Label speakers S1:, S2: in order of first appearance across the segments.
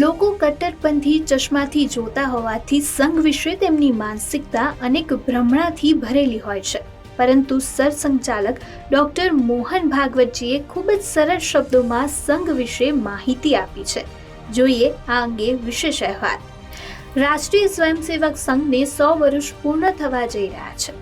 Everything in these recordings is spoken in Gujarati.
S1: કટ્ટરપંથી ચશ્માથી જોતા હોવાથી સંઘ વિશે તેમની માનસિકતા અનેક ભ્રમણાથી ભરેલી હોય છે. પરંતુ સરસંઘચાલક ડોક્ટર મોહન ભાગવતજીએ ખૂબ જ સરળ શબ્દોમાં સંઘ વિશે માહિતી આપી છે. જોઈએ આ અંગે વિશેષ અહેવાલ. રાષ્ટ્રીય સ્વયંસેવક સંઘને સો વર્ષ પૂર્ણ થવા જઈ રહ્યા છે.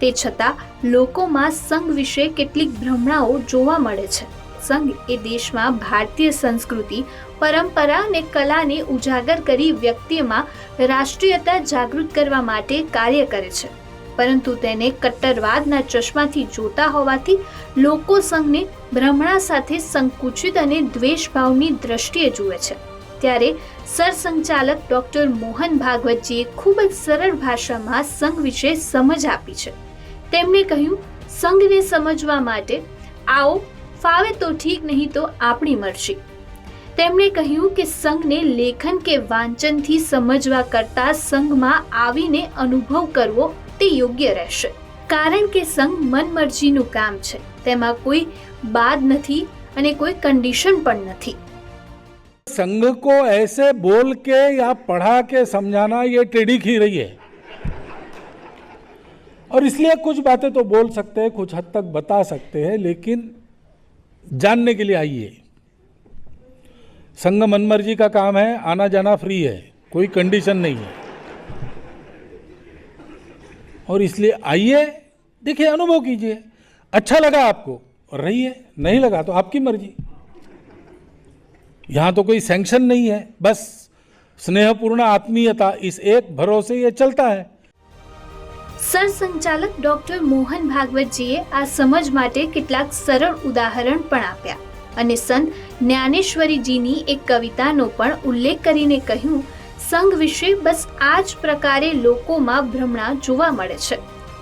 S1: તે છતાં લોકોમાં સંઘ વિશે કેટલીક ભ્રમણાઓ જોવા મળે છે. સંઘ એ દેશમાં ભારતીય સંસ્કૃતિ, પરંપરા અને કલાને ઉજાગર કરી વ્યક્તિમાં રાષ્ટ્રીયતા જાગૃત કરવા માટે કાર્ય કરે છે. પરંતુ તેને કટ્ટરવાદના ચશ્માથી જોતા હોવાથી લોકો સંઘને ભ્રમણા સાથે સંકુચિત અને દ્વેષભાવની દ્રષ્ટિએ જુએ છે. ત્યારે સરસંચાલક ડોક્ટર મોહન ભાગવતજીએ ખૂબ જ સરળ ભાષામાં સંઘ વિશે સમજ આપી છે. તેમણે કહ્યું, સંઘને સમજવા માટે આવો ફાવે તો ઠીક નહીં તો આપણી મરજી તેમણે કહ્યું કે સંઘને લેખન કે વાંચનથી સમજવા કરતાં સંઘમાં આવીને અનુભવ કરવો તે યોગ્ય રહેશે કારણ કે સંઘ મનમરજીનું કામ છે તેમાં કોઈ બાદ નથી અને કોઈ કન્ડિશન પણ નથી
S2: संघ को ऐसे बोल के या पढ़ा के समझाना ये टेढ़ी खी रही है और इसलिए कुछ बातें तो बोल सकते हैं कुछ हद तक बता सकते हैं लेकिन जानने के लिए आइए। संघ मनमर्जी का काम है, आना जाना फ्री है, कोई कंडीशन नहीं है। और इसलिए आइए, देखिए, अनुभव कीजिए। अच्छा लगा आपको? और रहिए, नहीं लगा तो आपकी मर्ज़ी। यहाँ तो कोई सैंक्शन नहीं है, बस स्नेहपूर्ण आत्मीयता, इस एक भरोसे ये चलता है।
S1: સરસંઘચાલક ડોક્ટર મોહન ભાગવતજીએ આ સમજ માટે કેટલાક સરળ ઉદાહરણ પણ આપ્યા અને સંત જ્ઞાનેશ્વરીજીની એક કવિતાનો પણ ઉલ્લેખ કરીને કહ્યું સંઘ વિશે બસ આ જ પ્રકારે લોકોમાં ભ્રમણા જોવા મળે છે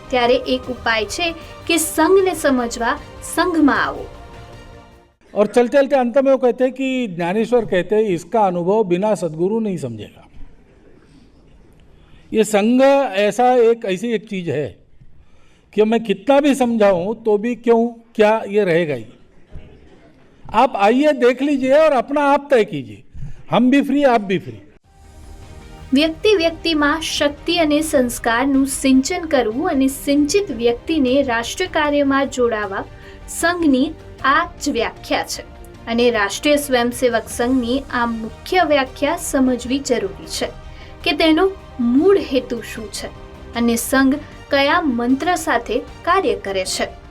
S1: ત્યારે એક ઉપાય છે કે સંઘને સમજવા સંઘમાં આવો
S2: और चलते चलते अंत में वो कहते हैं कि ज्ञानेश्वर कहते हैं इसका अनुभव बिना सदगुरु नहीं समझेगा ये संघ ऐसा एक ऐसी एक चीज है कि मैं कितना भी समझाऊं तो भी क्यों क्या ये रहेगा ही आप आइए देख लीजिए और अपना आप तय कीजिए हम भी फ्री आप भी फ्री
S1: વ્યક્તિ વ્યક્તિમાં શક્તિ અને સંસ્કારનું સિંચન કરવું અને સિંચિત વ્યક્તિને રાષ્ટ્ર કાર્યમાં જોડાવા સંઘની આ જ વ્યાખ્યા છે અને રાષ્ટ્રીય સ્વયંસેવક સંઘની આ મુખ્ય વ્યાખ્યા સમજવી જરૂરી છે કે તેનો મૂળ હેતુ શું છે? અને સંઘ કયા મંત્ર સાથે કાર્ય કરે છે?